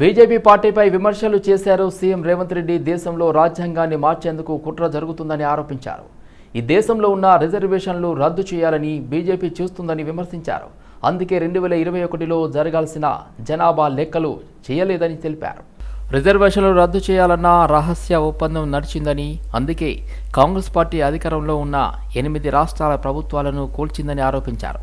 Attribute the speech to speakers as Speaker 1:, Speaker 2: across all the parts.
Speaker 1: BJP పార్టీపై విమర్శలు చేశారు సీఎం రేవంత్ రెడ్డి. దేశంలో రాజ్యాంగాన్ని మార్చేందుకు కుట్ర జరుగుతుందని ఆరోపించారు. ఈ దేశంలో ఉన్న రిజర్వేషన్లు రద్దు చేయాలని బీజేపీ చూస్తుందని విమర్శించారు. అందుకే రెండు వేల ఇరవై ఒకటిలో జరగాల్సిన జనాభా లెక్కలు చేయలేదని తెలిపారు. రిజర్వేషన్లు రద్దు చేయాలన్న రహస్య ఒప్పందం నడిచిందని అందుకే కాంగ్రెస్ పార్టీ అధికారంలో ఉన్న ఎనిమిది రాష్ట్రాల ప్రభుత్వాలను కూల్చిందని ఆరోపించారు.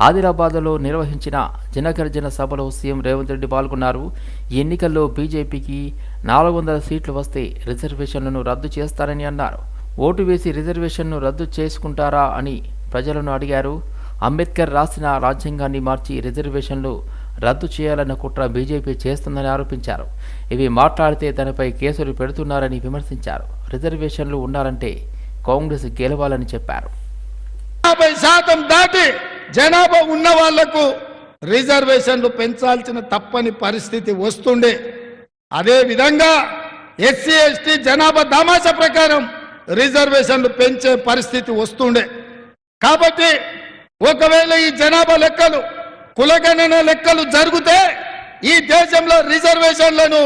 Speaker 1: ఆదిలాబాద్లో నిర్వహించిన జనగర్జన సభలో సీఎం రేవంత్ రెడ్డి పాల్గొన్నారు. ఈ ఎన్నికల్లో బీజేపీకి నాలుగు వందల సీట్లు వస్తే రిజర్వేషన్లను రద్దు చేస్తారని అన్నారు. ఓటు వేసి రిజర్వేషన్ను రద్దు చేసుకుంటారా అని ప్రజలను అడిగారు. అంబేద్కర్ రాసిన రాజ్యాంగాన్ని మార్చి రిజర్వేషన్లు రద్దు చేయాలన్న కుట్ర బీజేపీ చేస్తుందని ఆరోపించారు. ఇవి మాట్లాడితే తనపై కేసులు పెడుతున్నారని విమర్శించారు. రిజర్వేషన్లు ఉండాలంటే కాంగ్రెస్ గెలవాలని చెప్పారు.
Speaker 2: యాభై శాతం దాటి జనాభా ఉన్న వాళ్ళకు రిజర్వేషన్లు పెంచాల్సిన తప్పని పరిస్థితి వస్తుండే. అదే విధంగా ఎస్సీ ఎస్టీ జనాభా దామాస ప్రకారం రిజర్వేషన్లు పెంచే పరిస్థితి వస్తుండే. కాబట్టి ఒకవేళ ఈ జనాభా లెక్కలు కులగణన లెక్కలు జరిగితే ఈ దేశంలో రిజర్వేషన్లను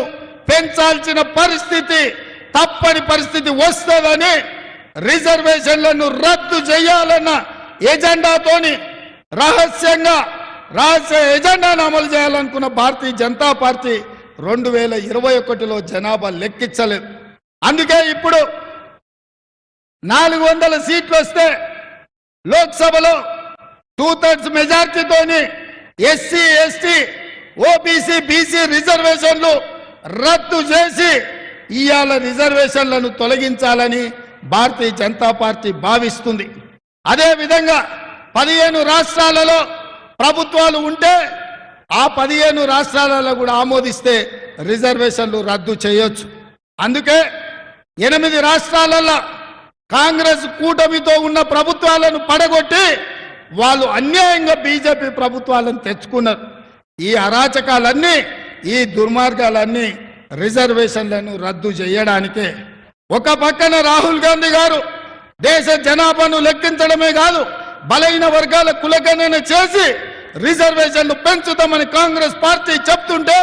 Speaker 2: పెంచాల్సిన పరిస్థితి తప్పని పరిస్థితి వస్తుందని రిజర్వేషన్లను రద్దు చేయాలన్న ఎజెండాతోని రహస్యంగా రహస్య ఎజెండాను అమలు చేయాలనుకున్న భారతీయ జనతా పార్టీ రెండు వేల ఇరవై ఒకటిలో జనాభా లెక్కించలేదు. అందుకే ఇప్పుడు నాలుగు వందల సీట్లు వస్తే లోక్సభలో టూ థర్డ్స్ మెజార్టీతోని ఎస్సీ ఎస్టీ ఓబీసీ బీసీ రిజర్వేషన్లు రద్దు చేసి ఇవాళ రిజర్వేషన్లను తొలగించాలని భారతీయ జనతా పార్టీ భావిస్తుంది. అదేవిధంగా పదిహేను రాష్ట్రాలలో ప్రభుత్వాలు ఉంటే ఆ పదిహేను రాష్ట్రాలలో కూడా ఆమోదిస్తే రిజర్వేషన్లు రద్దు చేయొచ్చు. అందుకే ఎనిమిది రాష్ట్రాలలో కాంగ్రెస్ కూటమితో ఉన్న ప్రభుత్వాలను పడగొట్టి వాళ్ళు అన్యాయంగా బీజేపీ ప్రభుత్వాలను తెచ్చుకున్నారు. ఈ అరాచకాలన్నీ ఈ దుర్మార్గాలన్నీ రిజర్వేషన్లను రద్దు చేయడానికే. ఒక పక్కన రాహుల్ గాంధీ గారు దేశ జనాభాను లెక్కించడమే కాదు బలైన వర్గాల కులగణన చేసి రిజర్వేషన్లు పెంచుతామని కాంగ్రెస్ పార్టీ చెప్తుంటే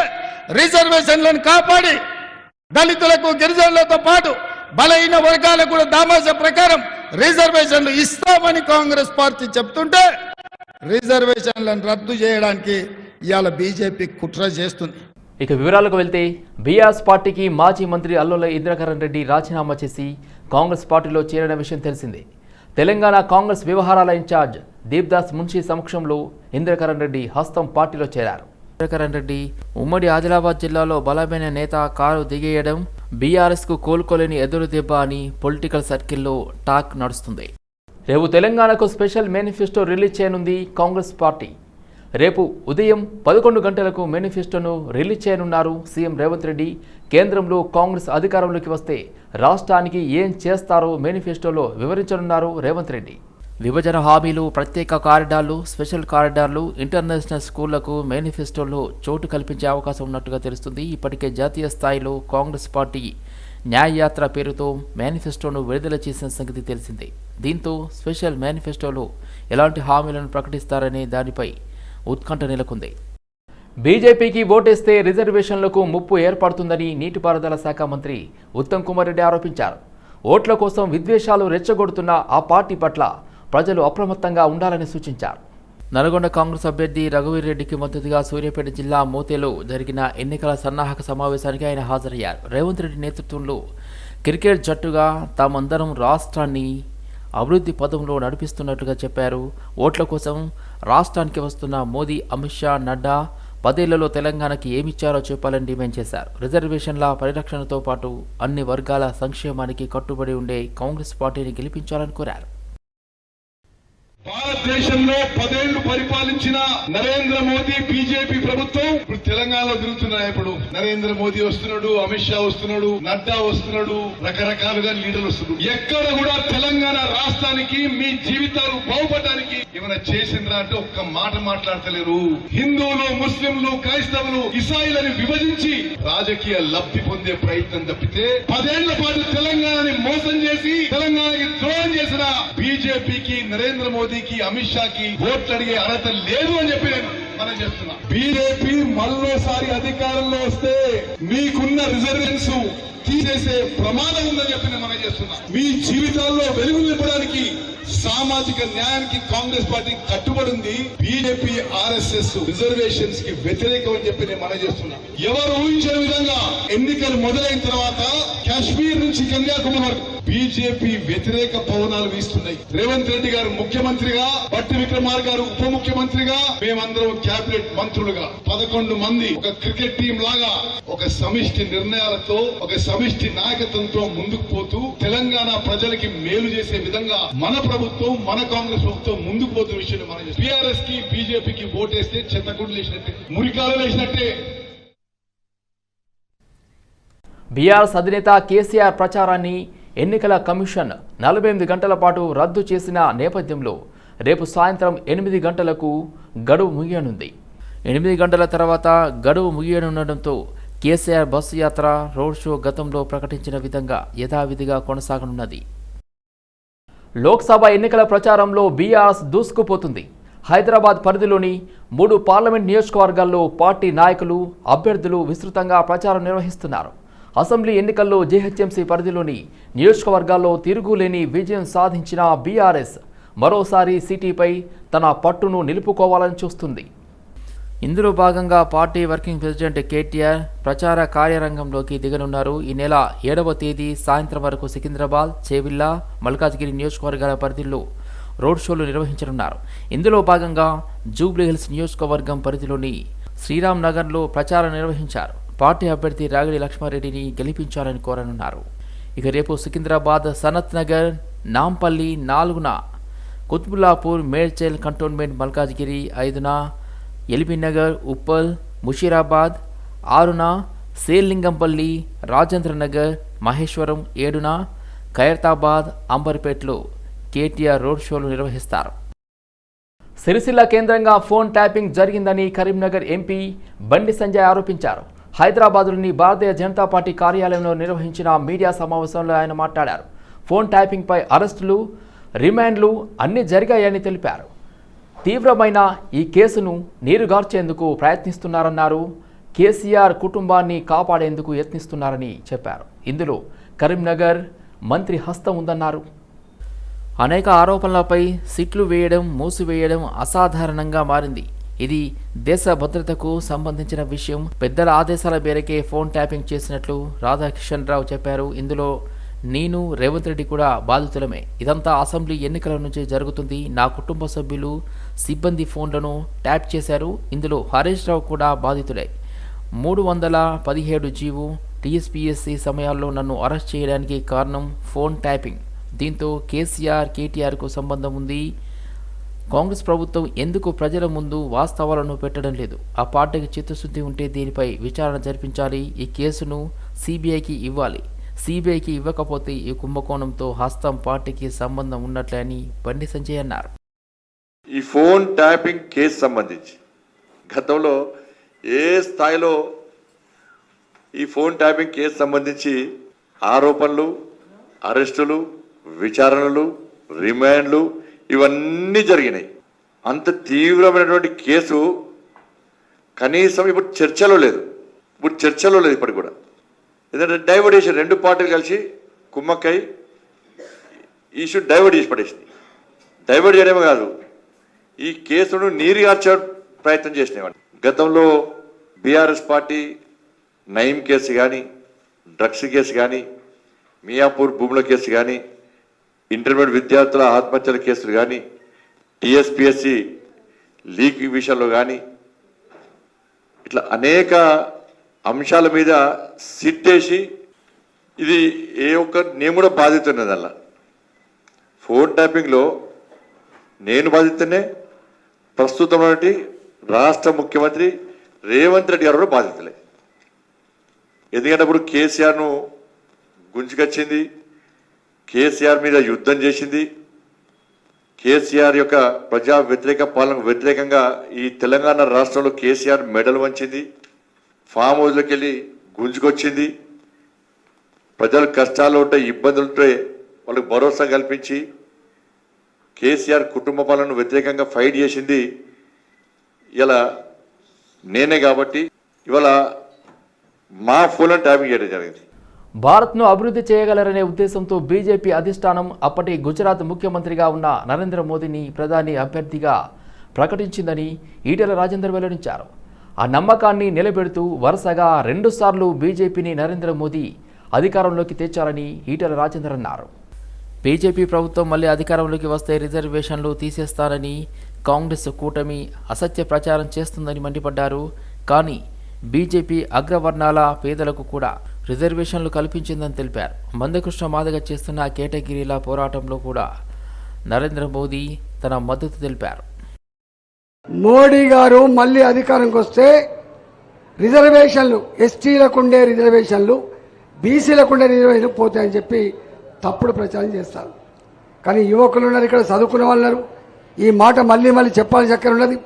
Speaker 2: రిజర్వేషన్లను కాపాడి దళితులకు గిరిజనులతో పాటు బలహీన వర్గాలకు కూడా దామాస ప్రకారం రిజర్వేషన్లు ఇస్తామని కాంగ్రెస్ పార్టీ చెప్తుంటే రిజర్వేషన్లను రద్దు చేయడానికి ఇవాళ బీజేపీ కుట్ర చేస్తుంది.
Speaker 1: ఇక వివరాలకు వెళ్తే బీఆర్ఎస్ పార్టీకి మాజీ మంత్రి అల్లుల ఇంద్రకరణ్ రెడ్డి రాజీనామా చేసి కాంగ్రెస్ పార్టీలో చేరిన విషయం తెలిసిందే. తెలంగాణ కాంగ్రెస్ వ్యవహారాల ఇన్ఛార్జ్ దీప్దాస్ మున్షి సమక్షంలో ఇంద్రకరణ్ రెడ్డి హస్తం పార్టీలో చేరారు. ఇంద్రకరణ్ రెడ్డి ఉమ్మడి ఆదిలాబాద్ జిల్లాలో బలమైన నేత కారు దిగేయడం బీఆర్ఎస్కు కోలుకోలేని ఎదురు దెబ్బ అని పొలిటికల్ సర్కిల్లో టాక్ నడుస్తుంది. రేపు తెలంగాణకు స్పెషల్ మేనిఫెస్టో రిలీజ్ చేయనుంది కాంగ్రెస్ పార్టీ. రేపు ఉదయం పదకొండు గంటలకు మేనిఫెస్టోను రిలీజ్ చేయనున్నారు సీఎం రేవంత్ రెడ్డి. కేంద్రంలో కాంగ్రెస్ అధికారంలోకి వస్తే రాష్ట్రానికి ఏం చేస్తారో మేనిఫెస్టోలో వివరించనున్నారు రేవంత్ రెడ్డి. విభజన హామీలు ప్రత్యేక కారిడార్లు స్పెషల్ కారిడార్లు ఇంటర్నేషనల్ స్కూళ్ళకు మేనిఫెస్టోలో చోటు కల్పించే అవకాశం ఉన్నట్టుగా తెలుస్తుంది. ఇప్పటికే జాతీయ స్థాయిలో కాంగ్రెస్ పార్టీ న్యాయయాత్ర పేరుతో మేనిఫెస్టోను విడుదల చేసిన సంగతి తెలిసిందే. దీంతో స్పెషల్ మేనిఫెస్టోలో ఎలాంటి హామీలను ప్రకటిస్తారనే దానిపై ఉత్కంఠ నెలకొంది. బీజేపీకి ఓటేస్తే రిజర్వేషన్లకు ముప్పు ఏర్పడుతుందని నీటిపారుదల శాఖ మంత్రి ఉత్తమ్ కుమార్ రెడ్డి ఆరోపించారు. ఓట్ల కోసం విద్వేషాలు రెచ్చగొడుతున్న ఆ పార్టీ పట్ల ప్రజలు అప్రమత్తంగా ఉండాలని సూచించారు. నల్గొండ కాంగ్రెస్ అభ్యర్థి రఘువీర్ రెడ్డికి మద్దతుగా సూర్యాపేట జిల్లా మోతేలో జరిగిన ఎన్నికల సన్నాహక సమావేశానికి ఆయన హాజరయ్యారు. రేవంత్ రెడ్డి నేతృత్వంలో క్రికెట్ జట్టుగా తామందరం రాష్ట్రాన్ని అభివృద్ధి పదంలో నడిపిస్తున్నట్టుగా చెప్పారు. ఓట్ల కోసం రాష్ట్రానికి వస్తున్న మోదీ అమిత్ షా నడ్డా పదేళ్ళలో తెలంగాణకి ఏమిచ్చారో చెప్పాలని డిమాండ్ చేశారు. రిజర్వేషన్ల పరిరక్షణతో పాటు అన్ని వర్గాల సంక్షేమానికి కట్టుబడి ఉండే కాంగ్రెస్ పార్టీని గెలిపించాలని కోరారు.
Speaker 3: భారతదేశంలో పదేళ్ళు పరిపాలించిన నరేంద్ర మోదీ బీజేపీ ప్రభుత్వం ఇప్పుడు తెలంగాణలో తిరుగుతున్నాయి ఇప్పుడు. నరేంద్ర మోదీ వస్తున్నాడు అమిత్ షా వస్తున్నాడు నడ్డా వస్తున్నాడు రకరకాలుగా లీడర్లు వస్తున్నాడు ఎక్కడ కూడా తెలంగాణ రాష్ట్రానికి మీ జీవితాలు బాగుపడడానికి ఏమైనా చేసిండ్రా అంటే ఒక్క మాట మాట్లాడతలేరు. హిందువులు ముస్లింలు క్రైస్తవులు ఇసాయిలని విభజించి రాజకీయ లబ్ధి పొందే ప్రయత్నం తప్పితే పదేళ్ళ పాటు తెలంగాణని మోసం చేసి తెలంగాణకి ద్రోహం చేసిన బీజేపీకి నరేంద్ర మోదీ మోదీకి అమిత్ షాకి ఓట్లు అడిగే అర్హత లేదు అని చెప్పి నేను మనం చేస్తున్నా. బీజేపీ మరోసారి అధికారంలో వస్తే మీకున్న రిజర్వేషన్స్ తీసేసే ప్రమాదం ఉందని చెప్పి నేను మనం చేస్తున్నా. మీ జీవితాల్లో వెలుగు నింపడానికి సామాజిక న్యాయానికి కాంగ్రెస్ పార్టీ కట్టుబడి ఉంది బీజేపీ ఆర్ఎస్ఎస్ రిజర్వేషన్స్కి వ్యతిరేకం అని చెప్పి నేను మనం చేస్తున్నా. ఎవరు ఊహించిన విధంగా ఎన్నికలు మొదలైన తర్వాత కాశ్మీర్ నుంచి కన్యాకుమారి వరకు బీజేపీ వ్యతిరేక పవనాలు వీస్తున్నాయి. రేవంత్ రెడ్డి గారు ముఖ్యమంత్రిగా బట్టి విక్రమార్ గారు ఉప ముఖ్యమంత్రిగా మేమందరం కేబినెట్ మంత్రులుగా. పదకొండు మంది ఒక క్రికెట్ టీం లాగా ఒక సమిష్టి నిర్ణయాలతో ఒక సమిష్టి నాయకత్వంతో ముందుకు పోతూ తెలంగాణ ప్రజలకి మేలు చేసే విధంగా మన ప్రభుత్వం మన కాంగ్రెస్ ప్రభుత్వం ముందుకు పోతున్న విషయాన్ని మనం టీఆర్ఎస్కి బీజేపీకి ఓటేస్తే చెత్తగుడ్లు వేసినట్టే మురికాలు వేసినట్టే
Speaker 1: బీఆర్ఎస్ అధినేత కేసీఆర్ ప్రచారాన్ని ఎన్నికల కమిషన్ నలభై ఎనిమిది గంటల పాటు రద్దు చేసిన నేపథ్యంలో రేపు సాయంత్రం ఎనిమిది గంటలకు గడువు ముగియనుంది. ఎనిమిది గంటల తర్వాత గడువు ముగియనుండటంతో కేసీఆర్ బస్సు యాత్ర రోడ్ షో గతంలో ప్రకటించిన విధంగా యథావిధిగా కొనసాగనున్నది. లోక్సభ ఎన్నికల ప్రచారంలో బీఆర్ఎస్ దూసుకుపోతుంది. హైదరాబాద్ పరిధిలోని మూడు పార్లమెంట్ నియోజకవర్గాల్లో పార్టీ నాయకులు అభ్యర్థులు విస్తృతంగా ప్రచారం నిర్వహిస్తున్నారు. అసెంబ్లీ ఎన్నికల్లో జీహెచ్ఎంసీ పరిధిలోని నియోజకవర్గాల్లో తిరుగులేని విజయం సాధించిన బీఆర్ఎస్ మరోసారి సిటీపై తన పట్టును నిలుపుకోవాలని చూస్తుంది. ఇందులో భాగంగా పార్టీ వర్కింగ్ ప్రెసిడెంట్ కేటీఆర్ ప్రచార కార్యరంగంలోకి దిగనున్నారు. ఈ నెల ఏడవ తేదీ సాయంత్రం వరకు సికింద్రాబాద్ చేవిల్లా మల్కాజ్గిరి నియోజకవర్గాల పరిధిలో రోడ్ షోలు నిర్వహించనున్నారు. ఇందులో భాగంగా జూబ్లీహిల్స్ నియోజకవర్గం పరిధిలోని శ్రీరామ్ నగర్లో ప్రచారం నిర్వహించారు. పార్టీ అభ్యర్థి రాగిడి లక్ష్మారెడ్డిని గెలిపించాలని కోరనున్నారు. ఇక రేపు సికింద్రాబాద్ సనత్ నగర్ నాంపల్లి నాలుగున కుత్బుల్లాపూర్ మేడ్చల్ కంటోన్మెంట్ మల్కాజ్గిరి ఐదున ఎల్బీనగర్ ఉప్పల్ ముషీరాబాద్ ఆరున సేల్లింగంపల్లి రాజేంద్ర నగర్ మహేశ్వరం ఏడున ఖైరతాబాద్ అంబర్పేట్లో కేటీఆర్ రోడ్ షోలు నిర్వహిస్తారు. సిరిసిల్ల కేంద్రంగా ఫోన్ ట్యాపింగ్ జరిగిందని కరీంనగర్ ఎంపీ బండి సంజయ్ ఆరోపించారు. హైదరాబాద్లోని భారతీయ జనతా పార్టీ కార్యాలయంలో నిర్వహించిన మీడియా సమావేశంలో ఆయన మాట్లాడారు. ఫోన్ ట్యాపింగ్పై అరెస్టులు రిమాండ్లు అన్నీ జరిగాయని తెలిపారు. తీవ్రమైన ఈ కేసును నీరుగార్చేందుకు ప్రయత్నిస్తున్నారన్నారు. కేసీఆర్ కుటుంబాన్ని కాపాడేందుకు యత్నిస్తున్నారని చెప్పారు. ఇందులో కరీంనగర్ మంత్రి హస్తం ఉందన్నారు. అనేక ఆరోపణలపై సిట్లు వేయడం మూసివేయడం అసాధారణంగా మారింది. ఇది దేశ భద్రతకు సంబంధించిన విషయం. పెద్దల ఆదేశాల మేరకే ఫోన్ ట్యాపింగ్ చేసినట్లు రాధాకిషన్ రావు చెప్పారు. ఇందులో నేను రేవంత్ రెడ్డి కూడా బాధితులమే. ఇదంతా అసెంబ్లీ ఎన్నికల నుంచి జరుగుతుంది. నా కుటుంబ సభ్యులు సిబ్బంది ఫోన్లను ట్యాప్ చేశారు. ఇందులో హరీష్ రావు కూడా బాధితులే. మూడు వందల పదిహేడు జీవు టీఎస్పీఎస్సీ సమయాల్లో నన్ను అరెస్ట్ చేయడానికి కారణం ఫోన్ ట్యాపింగ్. దీంతో కేసీఆర్ కేటీఆర్కు సంబంధం ఉంది. కాంగ్రెస్ ప్రభుత్వం ఎందుకు ప్రజల ముందు వాస్తవాలను పెట్టడం లేదు? ఆ పార్టీకి చిత్తశుద్ధి ఉంటే దీనిపై విచారణ జరిపించాలి. ఈ కేసును సిబిఐకి ఇవ్వాలి. సిబిఐకి ఇవ్వకపోతే ఈ కుంభకోణంతో హస్తం పార్టీకి సంబంధం ఉన్నట్లే అని బండి సంజయ్ అన్నారు.
Speaker 4: ఈ ఫోన్ ట్యాపింగ్ కేసు సంబంధించి గతంలో ఏ స్థాయిలో ఈ ఫోన్ ట్యాపింగ్ కేసు సంబంధించి ఆరోపణలు అరెస్టులు విచారణలు రిమాండ్లు ఇవన్నీ జరిగినాయి. అంత తీవ్రమైనటువంటి కేసు కనీసం ఇప్పుడు చర్చలో లేదు. ఇప్పుడు చర్చలో లేదు ఇప్పటికి కూడా. ఎందుకంటే డైవర్ట్ చేసి రెండు పార్టీలు కలిసి కుమ్మక్కై ఇష్యూ డైవర్ట్ చేసి పడేసింది. డైవర్ట్ చేయడమే కాదు ఈ కేసును నీరుగార్చే ప్రయత్నం చేసినవాడు గతంలో బీఆర్ఎస్ పార్టీ నయం కేసు కానీ డ్రగ్స్ కేసు కానీ మియాపూర్ భూముల కేసు కానీ ఇంటర్మీడియట్ విద్యార్థుల ఆత్మహత్యల కేసులు కానీ టీఎస్పిఎస్సి లీక్ విషయంలో కానీ ఇట్లా అనేక అంశాల మీద సిట్టేసి ఇది ఏ ఒక్క నేను కూడా బాధితున్నది అలా. ఫోన్ ట్యాపింగ్లో నేను బాధితున్నే ప్రస్తుతం రాష్ట్ర ముఖ్యమంత్రి రేవంత్ రెడ్డి గారు కూడా బాధితులే. ఎందుకంటే అప్పుడు కేసీఆర్ను గుంజుకొచ్చింది కేసీఆర్ మీద యుద్ధం చేసింది. కేసీఆర్ యొక్క ప్రజా వ్యతిరేక పాలనకు వ్యతిరేకంగా ఈ తెలంగాణ రాష్ట్రంలో కేసీఆర్ మెడల్ వంచింది. ఫామ్ హౌస్లోకి వెళ్ళి గుంజుకొచ్చింది. ప్రజలు కష్టాలు ఉంటే ఇబ్బందులు ఉంటే వాళ్ళకి భరోసా కల్పించి కేసీఆర్ కుటుంబ పాలనను వ్యతిరేకంగా ఫైట్ చేసింది. ఇలా నేనే కాబట్టి ఇవాళ మా ఫోన్ ట్యాపింగ్ చేయడం జరిగింది.
Speaker 1: భారత్ను అభివృద్ధి చేయగలరనే ఉద్దేశంతో బీజేపీ అధిష్టానం అప్పటి గుజరాత్ ముఖ్యమంత్రిగా ఉన్న నరేంద్ర మోదీని ప్రధాని అభ్యర్థిగా ప్రకటించిందని ఈటెల రాజేందర్ వెల్లడించారు. ఆ నమ్మకాన్ని నిలబెడుతూ వరుసగా రెండుసార్లు బీజేపీని నరేంద్ర మోదీ అధికారంలోకి తెచ్చారని ఈటెల రాజేందర్ అన్నారు. బీజేపీ ప్రభుత్వం మళ్ళీ అధికారంలోకి వస్తే రిజర్వేషన్లు తీసేస్తారని కాంగ్రెస్ కూటమి అసత్య ప్రచారం చేస్తుందని మండిపడ్డారు. కానీ బీజేపీ అగ్రవర్ణాల పేదలకు కూడా రిజర్వేషన్లు కల్పించిందని తెలిపారు. మందకృష్ణ మాదిగ చేస్తున్న కేటగిరీల పోరాటంలో కూడా నరేంద్ర మోదీ తన మద్దతు తెలిపారు.
Speaker 5: మోడీ గారు మళ్ళీ అధికారంకి వస్తే రిజర్వేషన్లు ఎస్టీలకు ఉండే రిజర్వేషన్లు బీసీలకు ఉండే రిజర్వేషన్లు పోతాయని చెప్పి తప్పుడు ప్రచారం చేస్తారు. కానీ యువకులు ఉన్నారు ఇక్కడ చదువుకున్న వాళ్ళు ఈ మాట మళ్ళీ మళ్ళీ చెప్పాల్సి చక్కెర ఉన్నది.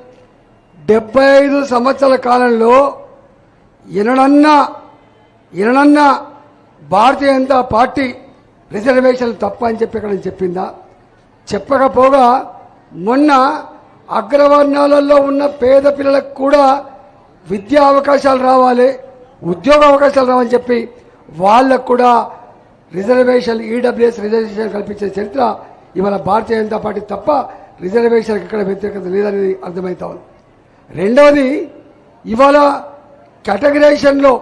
Speaker 5: డెబ్బై ఐదు సంవత్సరాల కాలంలో ఎనడన్నా ఎనడన్నా భారతీయ జనతా పార్టీ రిజర్వేషన్ తప్ప అని చెప్పి ఇక్కడ చెప్పిందా? చెప్పకపోగా మొన్న అగ్రవర్ణాలలో ఉన్న పేద పిల్లలకు కూడా విద్యా అవకాశాలు రావాలి ఉద్యోగ అవకాశాలు రావాలని చెప్పి వాళ్ళకు కూడా రిజర్వేషన్ ఈడబ్ల్యూఎస్ రిజర్వేషన్ కల్పించే చరిత్ర ఇవాళ భారతీయ జనతా పార్టీ తప్ప రిజర్వేషన్కి ఇక్కడ వ్యతిరేకత లేదనేది అర్థమవుతా ఉంది. రెండవది ఇవాళ కేటగరైజేషన్లో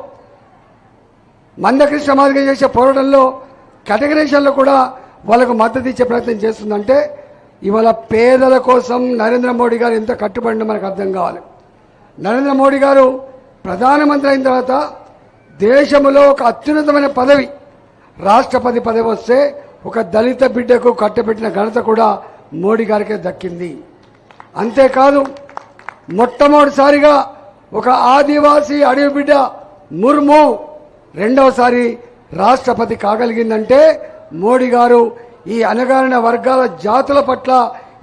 Speaker 5: మందకృష్ణ మాదిరిగా చేసే పోరాటంలో కేటగరైజేషన్లో కూడా వాళ్ళకు మద్దతు ఇచ్చే ప్రయత్నం చేస్తుందంటే ఇవాళ పేదల కోసం నరేంద్ర మోడీ గారు ఎంత కట్టుబడిన మనకు అర్థం కావాలి. నరేంద్ర మోడీ గారు ప్రధానమంత్రి అయిన తర్వాత దేశంలో ఒక అత్యున్నతమైన పదవి రాష్ట్రపతి పదవి వస్తే ఒక దళిత బిడ్డకు కట్టబెట్టిన ఘనత కూడా మోడీ గారికే దక్కింది. అంతేకాదు మొట్టమొదటిసారిగా ఒక ఆదివాసీ అడవి బిడ్డ ముర్ము రెండవసారి రాష్ట్రపతి కాగలిగిందంటే మోడీ గారు ఈ అనగారిన వర్గాల జాతుల పట్ల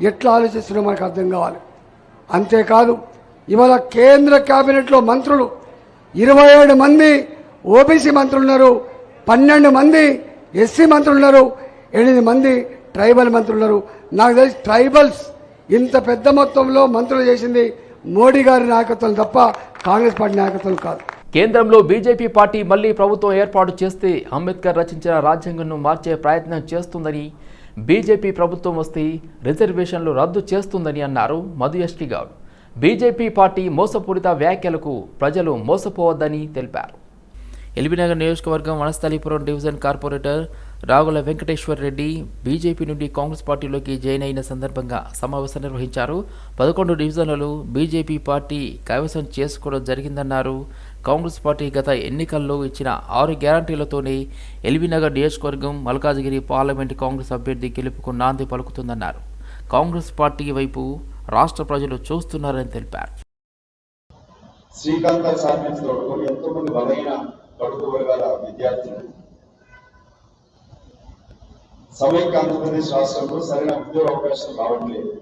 Speaker 5: ఎట్లా ఆలోచిస్తున్నారో మనకు అర్థం కావాలి. అంతేకాదు ఇవాళ కేంద్ర కేబినెట్లో మంత్రులు ఇరవై ఏడు మంది ఓబీసీ మంత్రులు ఉన్నారు పన్నెండు మంది ఎస్సీ మంత్రులు ఉన్నారు ఎనిమిది మంది ట్రైబల్ మంత్రులు ఉన్నారు. నాకు తెలిసి ట్రైబల్స్ ఇంత పెద్ద మొత్తంలో మంత్రులు చేసింది మోడీ గారి నాయకత్వం తప్ప కాంగ్రెస్ పార్టీ నాయకత్వం కాదు.
Speaker 1: కేంద్రంలో బీజేపీ పార్టీ మళ్ళీ ప్రభుత్వం ఏర్పాటు చేస్తే అంబేద్కర్ రచించిన రాజ్యాంగంను మార్చే ప్రయత్నం చేస్తుందని బీజేపీ ప్రభుత్వం వస్తే రిజర్వేషన్లు రద్దు చేస్తుందని అన్నారు Madhu ST Goud BJP party మోసపూరిత వ్యాఖ్యలకు ప్రజలు మోసపోవద్దని తెలిపారు. ఎల్బీనగర్ నియోజకవర్గం Vanasthalipuram division corporator Ragula Venkateshwar Reddy BJP నుండి కాంగ్రెస్ పార్టీలోకి జాయిన్ అయిన సందర్భంగా సమావేశం నిర్వహించారు. పదకొండు డివిజన్లలో బీజేపీ పార్టీ కైవసం చేసుకోవడం జరిగిందన్నారు. కాంగ్రెస్ పార్టీ గత ఎన్నికల్లో ఇచ్చిన ఆరు గ్యారంటీలతోనే ఎల్బీనగర్ నియోజకవర్గం మల్కాజ్గిరి పార్లమెంటు కాంగ్రెస్ అభ్యర్థి గెలుపుకు నాంది పలుకుతుందన్నారు. కాంగ్రెస్ పార్టీ వైపు రాష్ట్ర ప్రజలు చూస్తున్నారని తెలిపారు.
Speaker 6: శ్రీకాంత సాధించిన తోడుకొని ఎంతో మంది బలైన కడుపు వర్గాల విద్యార్థులు సమైక్య ఆంధ్రప్రదేశ్ రాష్ట్రంలో సరైన ఉద్యోగ అవకాశాలు రావట్లేదు.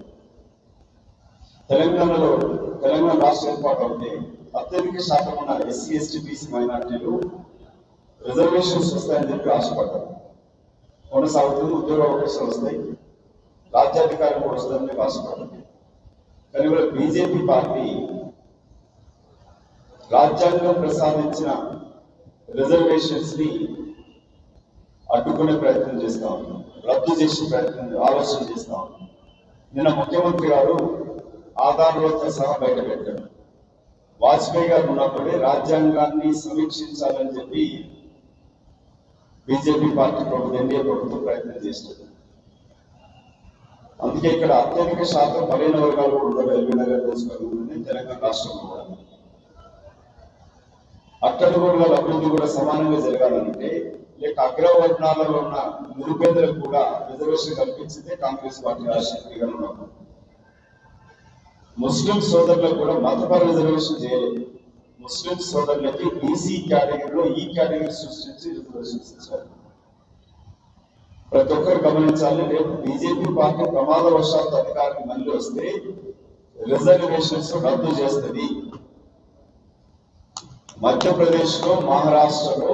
Speaker 6: తెలంగాణలో తెలంగాణ రాష్ట్ర ఏర్పాటు అవుతే అత్యధిక శాతం ఉన్న ఎస్సీ ఎస్టీ బీసీ మైనార్టీలు రిజర్వేషన్స్ వస్తాయని చెప్పి ఆశపడ్డారు. కొనసాగుతుంది ఉద్యోగ అవకాశాలు వస్తాయి. రాజ్యాధికారం కూడా వస్తుందని చెప్పి ఆశపడ్డారు. కానీ ఇవాళ బీజేపీ పార్టీ రాజ్యాంగం ప్రసాదించిన రిజర్వేషన్స్ని అడ్డుకునే ప్రయత్నం చేస్తా ఉన్నాం రద్దు చేసే ప్రయత్నం ఆలోచన చేస్తా ఉన్నాం నిన్న ముఖ్యమంత్రి గారు ఆధారాలతో సహా బయట పెట్టారు. వాజ్పేయి గారు ఉన్నప్పుడే రాజ్యాంగాన్ని సమీక్షించాలని చెప్పి బీజేపీ పార్టీ ప్రభుత్వం ఎన్డీఏ ప్రభుత్వం ప్రయత్నం చేస్తుంది. అందుకే ఇక్కడ అత్యధిక శాతం బలైన వర్గాలు కూడా ఉండవు ఎల్బీ నగర్ తెలంగాణ రాష్ట్రంలో కూడా అట్టడి వర్గాల అభివృద్ధి కూడా సమానంగా జరగాలంటే లేక అగ్రవర్ణాలలో ఉన్న నిరుపేదలకు కూడా రిజర్వేషన్ కల్పించిందే కాంగ్రెస్ పార్టీ రాష్ట్ర ఉన్నప్పుడు ముస్లిం సోదరులకు కూడా మతపర రిజర్వేషన్ చేయలేదు ముస్లిం సోదరులకి బీసీ కేటగిరీలో ఈ కేటగిరీ సృష్టించి రిజర్వేషన్స్ ఇచ్చారు ప్రతి ఒక్కరు గమనించాలి రేపు బీజేపీ పార్టీ ప్రమాదవశాత్తు అధికారికి మళ్ళీ వస్తే రిజర్వేషన్స్ రద్దు చేస్తుంది. మధ్యప్రదేశ్లో మహారాష్ట్రలో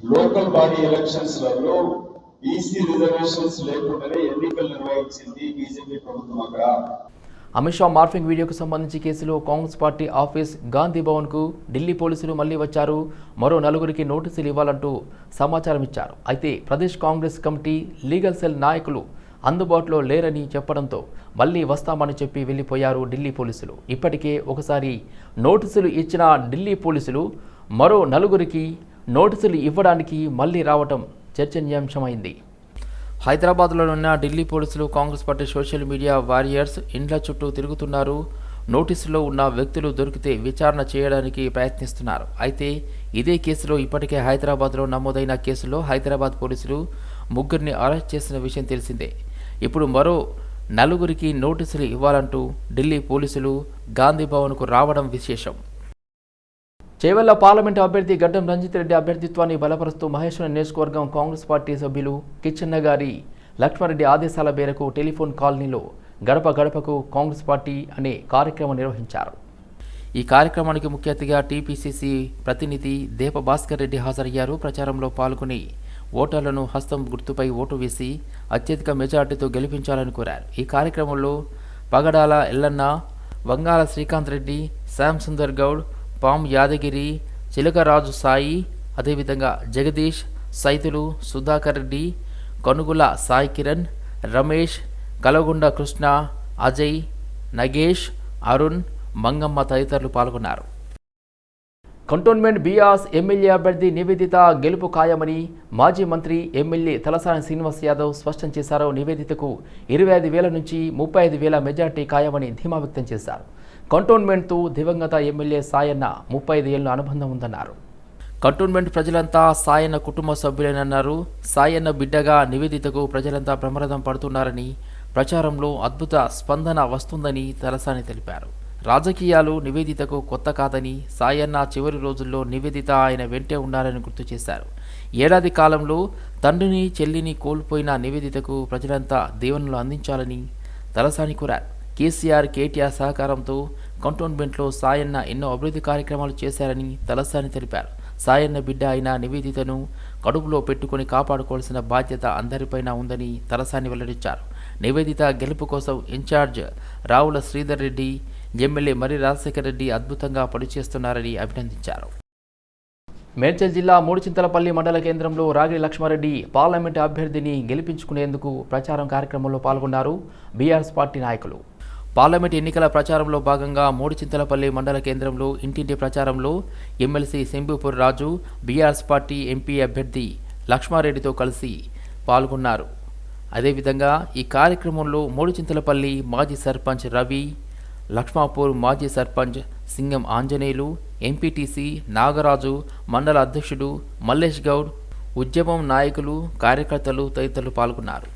Speaker 6: లోకల్ బాడీ ఎలక్షన్స్ లలో బీసీ రిజర్వేషన్స్ లేకుండానే ఎన్నికలు నిర్వహించింది బీజేపీ ప్రభుత్వం అక్కడ.
Speaker 1: అమిత్ షా మార్ఫింగ్ వీడియోకు సంబంధించి కేసులో కాంగ్రెస్ పార్టీ ఆఫీస్ గాంధీ భవన్కు ఢిల్లీ పోలీసులు మళ్ళీ వచ్చారు. మరో నలుగురికి నోటీసులు ఇవ్వాలంటూ సమాచారం ఇచ్చారు. అయితే Pradesh Congress committee legal cell నాయకులు అందుబాటులో లేరని చెప్పడంతో మళ్ళీ వస్తామని చెప్పి వెళ్ళిపోయారు ఢిల్లీ పోలీసులు. ఇప్పటికే ఒకసారి నోటీసులు ఇచ్చిన ఢిల్లీ పోలీసులు మరో నలుగురికి నోటీసులు ఇవ్వడానికి మళ్ళీ రావటం చర్చనీయాంశమైంది. హైదరాబాద్లో ఉన్న ఢిల్లీ పోలీసులు Congress party social media warriors ఇండ్ల చుట్టూ తిరుగుతున్నారు. నోటీసులో ఉన్న వ్యక్తులు దొరికితే విచారణ చేయడానికి ప్రయత్నిస్తున్నారు. అయితే ఇదే కేసులో ఇప్పటికే హైదరాబాద్లో నమోదైన కేసులో హైదరాబాద్ పోలీసులు ముగ్గురిని అరెస్ట్ చేసిన విషయం తెలిసిందే. ఇప్పుడు మరో నలుగురికి నోటీసులు ఇవ్వాలంటూ ఢిల్లీ పోలీసులు గాంధీ భవన్కు రావడం విశేషం. చేవెళ్ళ పార్లమెంటు అభ్యర్థి గడ్డం రంజిత్ రెడ్డి అభ్యర్థిత్వాన్ని బలపరుస్తూ మహేశ్వరం నియోజకవర్గం కాంగ్రెస్ పార్టీ సభ్యులు కిచ్చన్న గారి లక్ష్మారెడ్డి ఆదేశాల మేరకు టెలిఫోన్ కాలనీలో గడప గడపకు కాంగ్రెస్ పార్టీ అనే కార్యక్రమం నిర్వహించారు. ఈ కార్యక్రమానికి ముఖ్య అతిథిగా టీపీసీసీ ప్రతినిధి దేప భాస్కర్ రెడ్డి హాజరయ్యారు. ప్రచారంలో పాల్గొని ఓటర్లను హస్తం గుర్తుపై ఓటు వేసి అత్యధిక మెజార్టీతో గెలిపించాలని కోరారు. ఈ కార్యక్రమంలో పగడాల ఎల్లన్న వంగాల శ్రీకాంత్ రెడ్డి శ్యామ్ సుందర్ గౌడ్ పామ్ యాదగిరి చిలకరాజు సాయి అదేవిధంగా జగదీష్ సైతులు సుధాకర్ రెడ్డి కనుగుల సాయి కిరణ్ రమేష్ కలగుండ కృష్ణ అజయ్ నగేష్ అరుణ్ మంగమ్మ తదితరులు పాల్గొన్నారు. కంటోన్మెంట్ బీఆర్స్ ఎమ్మెల్యే అభ్యర్థి నివేదిత గెలుపు ఖాయమని మాజీ మంత్రి ఎమ్మెల్యే తలసాని శ్రీనివాస్ యాదవ్ స్పష్టం చేశారు. నివేదితకు ఇరవై ఐదు వేల నుంచి ముప్పై ఐదు వేల మెజార్టీ ఖాయమని ధీమా వ్యక్తం చేశారు. కంటోన్మెంట్తో దివంగత ఎమ్మెల్యే సాయన్న ముప్పై ఐదు అనుబంధం ఉందన్నారు. కంటోన్మెంట్ ప్రజలంతా సాయన్న కుటుంబ సభ్యులేనన్నారు. సాయన్న బిడ్డగా నివేదితకు ప్రజలంతా ప్రమాదం పడుతున్నారని ప్రచారంలో అద్భుత స్పందన వస్తుందని తలసాని తెలిపారు. రాజకీయాలు నివేదితకు కొత్త కాదని సాయన్న చివరి రోజుల్లో నివేదిత ఆయన వెంటే ఉండాలని గుర్తు చేశారు. ఏడాది కాలంలో తండ్రిని చెల్లిని కోల్పోయిన నివేదితకు ప్రజలంతా దీవెనలు అందించాలని తలసాని కోరారు. కేసీఆర్ కేటీఆర్ సహకారంతో కంటోన్మెంట్లో సాయన్న ఎన్నో అభివృద్ధి కార్యక్రమాలు చేశారని తలసాని తెలిపారు. సాయన్న బిడ్డ అయిన నివేదితను కడుపులో పెట్టుకొని కాపాడుకోవాల్సిన బాధ్యత అందరిపైన ఉందని తలసాని వెల్లడించారు. నివేదిత గెలుపు కోసం ఇన్ఛార్జ్ రావుల శ్రీధర్ రెడ్డి ఎమ్మెల్యే మరి రాజశేఖర రెడ్డి అద్భుతంగా పనిచేస్తున్నారని అభినందించారు. మేడ్చల్ జిల్లా మూడుచింతలపల్లి మండల కేంద్రంలో రాగిరి లక్ష్మారెడ్డి పార్లమెంటు అభ్యర్థిని గెలిపించుకునేందుకు ప్రచారం కార్యక్రమంలో పాల్గొన్నారు బీఆర్ఎస్ పార్టీ నాయకులు. పార్లమెంట్ ఎన్నికల ప్రచారంలో భాగంగా మూడుచింతలపల్లి మండల కేంద్రంలో ఇంటింటి ప్రచారంలో MLC Shambhupur Raju BRS party MP అభ్యర్థి లక్ష్మారెడ్డితో కలిసి పాల్గొన్నారు. అదేవిధంగా ఈ కార్యక్రమంలో మూడుచింతలపల్లి మాజీ సర్పంచ్ రవి లక్ష్మాపూర్ మాజీ సర్పంచ్ సింగం ఆంజనేయులు ఎంపీటీసీ నాగరాజు మండల అధ్యక్షుడు మల్లేష్ గౌడ్ ఉద్యమం నాయకులు కార్యకర్తలు తదితరులు పాల్గొన్నారు.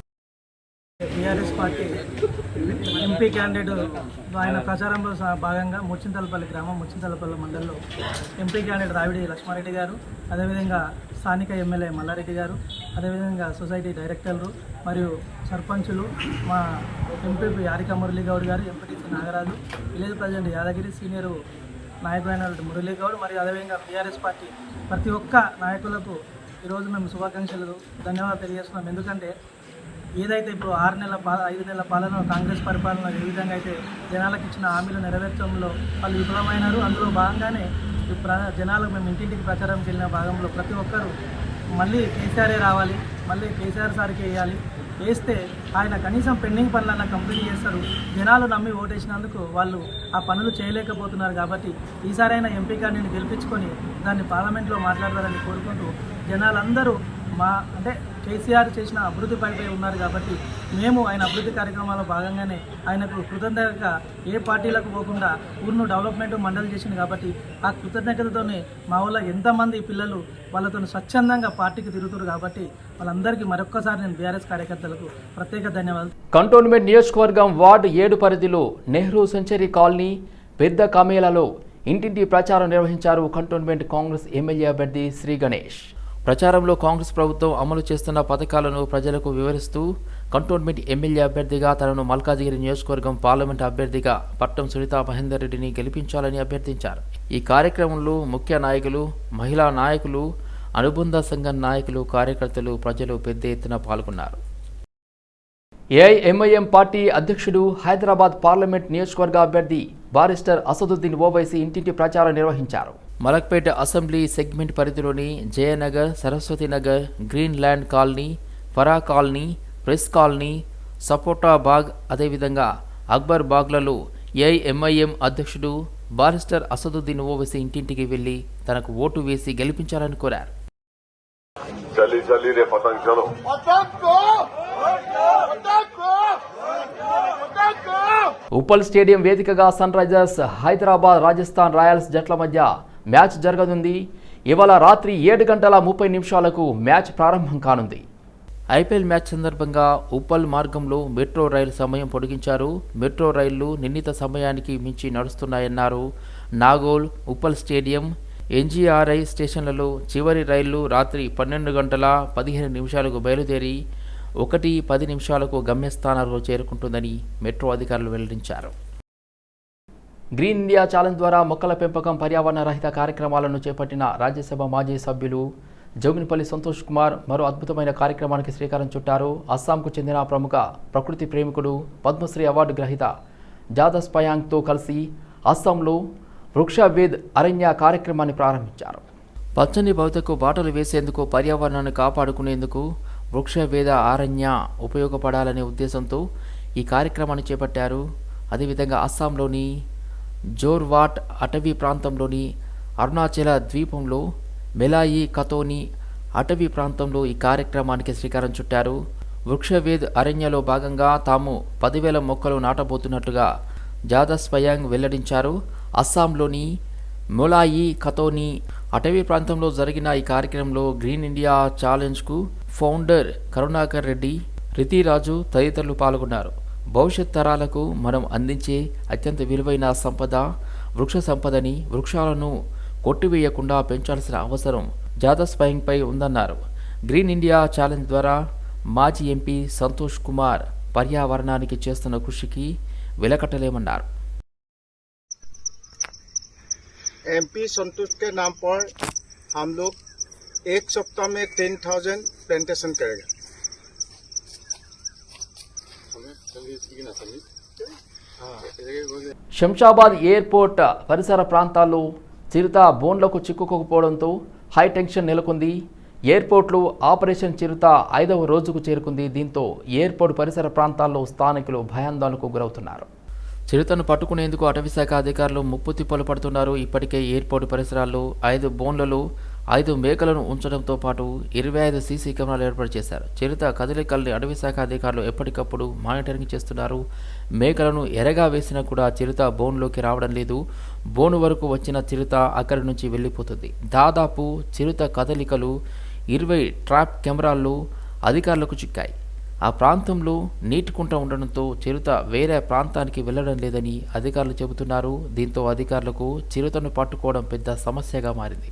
Speaker 7: ఎంపీ క్యాండిడేట్ ఆయన ప్రచారంలో భాగంగా ముచ్చింతలపల్లి గ్రామం ముచ్చింతలపల్లి మండలంలో ఎంపీ క్యాండిడేట్ రావిడి లక్ష్మారెడ్డి గారు అదేవిధంగా స్థానిక ఎమ్మెల్యే మల్లారెడ్డి గారు అదేవిధంగా సొసైటీ డైరెక్టర్లు మరియు సర్పంచులు మా ఎంపీ యారిక మురళీ గౌడ్ గారు MPTC Nagaraju village president Yadagiri senior నాయకులైన Murali Goud మరియు అదేవిధంగా బీఆర్ఎస్ పార్టీ ప్రతి ఒక్క నాయకులకు ఈరోజు మేము శుభాకాంక్షలు ధన్యవాదాలు తెలియజేస్తున్నాం. ఎందుకంటే ఏదైతే ఇప్పుడు ఆరు నెలల పా ఐదు నెలల పాలన కాంగ్రెస్ పరిపాలన ఏ విధంగా అయితే జనాలకు ఇచ్చిన హామీలు నెరవేర్చడంలో వాళ్ళు విఫలమైనారు అందులో భాగంగానే ప్ర జనాలకు మేము ఇంటింటికి ప్రచారంకి వెళ్ళిన భాగంలో ప్రతి ఒక్కరూ మళ్ళీ కేసీఆరే రావాలి మళ్ళీ కేసీఆర్ సార్కి వేయాలి వేస్తే ఆయన కనీసం పెండింగ్ పనులన్నా కంప్లీట్ చేస్తారు. జనాలు నమ్మి ఓటేసినందుకు వాళ్ళు ఆ పనులు చేయలేకపోతున్నారు కాబట్టి ఈసారైనా ఎంపీ నేను గెలిపించుకొని దాన్ని పార్లమెంట్లో మాట్లాడతారని కోరుకుంటూ జనాలందరూ మా అంటే కేసీఆర్ చేసిన అభివృద్ధి పైపై ఉన్నారు కాబట్టి మేము ఆయన అభివృద్ధి కార్యక్రమాల్లో భాగంగానే ఆయనకు కృతజ్ఞతగా ఏ పార్టీలకు పోకుండా ఊరును డెవలప్మెంట్ మండలి చేసింది కాబట్టి ఆ కృతజ్ఞతతోనే మా వల్ల ఎంతమంది పిల్లలు వాళ్ళతో స్వచ్ఛందంగా పార్టీకి తిరుగుతారు కాబట్టి వాళ్ళందరికీ మరొక్కసారి నేను బీఆర్ఎస్ కార్యకర్తలకు ప్రత్యేక ధన్యవాదాలు.
Speaker 1: కంటోన్మెంట్ నియోజకవర్గం వార్డు ఏడు పరిధిలో నెహ్రూ సెంచరీ కాలనీ పెద్ద కమేలాలో ఇంటింటి ప్రచారం నిర్వహించారు కంటోన్మెంట్ కాంగ్రెస్ ఎమ్మెల్యే అభ్యర్థి శ్రీ గణేష్. ప్రచారంలో కాంగ్రెస్ ప్రభుత్వం అమలు చేస్తున్న పథకాలను ప్రజలకు వివరిస్తూ కంటోన్మెంట్ ఎమ్మెల్యే అభ్యర్థిగా తనను మల్కాజిగిరి నియోజకవర్గం పార్లమెంట్ అభ్యర్థిగా పట్టం సునీత మహేందర్ రెడ్డిని గెలిపించాలని అభ్యర్థించారు. ఈ కార్యక్రమంలో ముఖ్య నాయకులు మహిళా నాయకులు అనుబంధ సంఘం నాయకులు కార్యకర్తలు ప్రజలు పెద్ద ఎత్తున పాల్గొన్నారు. ఏఐఎంఐఎం పార్టీ అధ్యక్షుడు హైదరాబాద్ పార్లమెంట్ నియోజకవర్గ అభ్యర్థి బారిస్టర్ అసదుద్దీన్ ఓవైసీ ఇంటింటి ప్రచారం నిర్వహించారు. మలక్పేట అసెంబ్లీ సెగ్మెంట్ పరిధిలోని Jayanagar Saraswatinagar green land colony Farah colony press colony Sapota Bagh అదేవిధంగా అక్బర్ బాగ్లలో ఏఐఎంఐఎం అధ్యక్షుడు బారిస్టర్ అసదుద్దీన్ ఓవైసీ ఇంటింటికి వెళ్ళి తనకు ఓటు వేసి గెలిపించాలని కోరారు. ఉప్పల్ స్టేడియం వేదికగా Sunrisers Hyderabad Rajasthan Royals జట్ల మధ్య మ్యాచ్ జరగనుంది. ఇవాళ రాత్రి ఏడు గంటల ముప్పై నిమిషాలకు మ్యాచ్ ప్రారంభం కానుంది. ఐపీఎల్ మ్యాచ్ సందర్భంగా ఉప్పల్ మార్గంలో మెట్రో రైలు సమయం పొడిగించారు. మెట్రో రైళ్ళు నిర్ణీత సమయానికి మించి నడుస్తున్నాయన్నారు. నాగోల్ ఉప్పల్ స్టేడియం ఎన్జీఆర్ఐ స్టేషన్లలో చివరి రైళ్ళు రాత్రి పన్నెండు గంటల పదిహేను నిమిషాలకు బయలుదేరి ఒకటి పది నిమిషాలకు గమ్యస్థానాల్లో చేరుకుంటుందని మెట్రో అధికారులు వెల్లడించారు. గ్రీన్ ఇండియా ఛాలెంజ్ ద్వారా మొక్కల పెంపకం పర్యావరణ రహిత కార్యక్రమాలను చేపట్టిన రాజ్యసభ మాజీ సభ్యులు జోగినిపల్లి సంతోష్ కుమార్ మరో అద్భుతమైన కార్యక్రమానికి శ్రీకారం చుట్టారు. అస్సాంకు చెందిన ప్రముఖ ప్రకృతి ప్రేమికుడు పద్మశ్రీ అవార్డు గ్రహీత జాదస్ పయాంగ్తో కలిసి అస్సాంలో వృక్షవేద్ అరణ్య కార్యక్రమాన్ని ప్రారంభించారు. పచ్చని భవితకు బాటలు వేసేందుకు పర్యావరణాన్ని కాపాడుకునేందుకు వృక్షవేద అరణ్య ఉపయోగపడాలనే ఉద్దేశంతో ఈ కార్యక్రమాన్ని చేపట్టారు. అదేవిధంగా అస్సాంలోని జోర్వాట్ అటవీ ప్రాంతంలోని అరుణాచల ద్వీపంలో మెలాయి కతోని అటవీ ప్రాంతంలో ఈ కార్యక్రమానికి శ్రీకారం చుట్టారు. వృక్షవేద్ అరణ్యలో భాగంగా తాము పదివేల మొక్కలు నాటబోతున్నట్టుగా జాదా స్వయంగ్ వెల్లడించారు. అస్సాంలోని మొలాయి కతోని అటవీ ప్రాంతంలో జరిగిన ఈ కార్యక్రమంలో గ్రీన్ ఇండియా ఛాలెంజ్కు ఫౌండర్ కరుణాకర్ రెడ్డి రితిరాజు తదితరులు పాల్గొన్నారు. భవిష్యత్ తరాలకు మనం అందించే అత్యంత విలువైన సంపద వృక్ష సంపదని వృక్షాలను కొట్టివేయకుండా పెంచాల్సిన అవసరం జాదస్ పై ఉందన్నారు గ్రీన్ ఇండియా ఛాలెంజ్ ద్వారా మాజీ ఎంపీ సంతోష్ కుమార్ పర్యావరణానికి చేస్తున్న కృషికి వెలకట్టలేమన్నారు
Speaker 8: एमपी संतोष के नाम पर हम लोग एक सप्ताह में टेन थाउजेंड प्लांटेशन करेगा
Speaker 1: Shamshabad airport పరిసర ప్రాంతాల్లో చిరుత బోన్లకు చిక్కుకోకపోవడంతో హై టెన్షన్ నెలకొంది. ఎయిర్పోర్ట్లో ఆపరేషన్ చిరుత ఐదవ రోజుకు చేరుకుంది. దీంతో ఎయిర్పోర్ట్ పరిసర ప్రాంతాల్లో స్థానికులు భయాందోళనకు గురవుతున్నారు. చిరుతను పట్టుకునేందుకు అటవీశాఖ అధికారులు ముప్పు తిప్పలు పడుతున్నారు ఇప్పటికే ఎయిర్పోర్ట్ పరిసరాల్లో ఐదు బోన్లలో ఐదు మేకలను ఉంచడంతో పాటు ఇరవై ఐదు సీసీ కెమెరాలు ఏర్పాటు చేశారు. చిరుత కదలికల్ని అటవీశాఖ అధికారులు ఎప్పటికప్పుడు మానిటరింగ్ చేస్తున్నారు. మేకలను ఎరగా వేసినా కూడా చిరుత బోన్లోకి రావడం లేదు. బోను వరకు వచ్చిన చిరుత అక్కడి నుంచి వెళ్ళిపోతుంది. దాదాపు చిరుత కదలికలు ఇరవై ట్రాప్ కెమెరాల్లో అధికారులకు చిక్కాయి. ఆ ప్రాంతంలో నీటికుంట ఉండడంతో చిరుత వేరే ప్రాంతానికి వెళ్ళడం లేదని అధికారులు చెబుతున్నారు. దీంతో అధికారులకు చిరుతను పట్టుకోవడం పెద్ద సమస్యగా మారింది.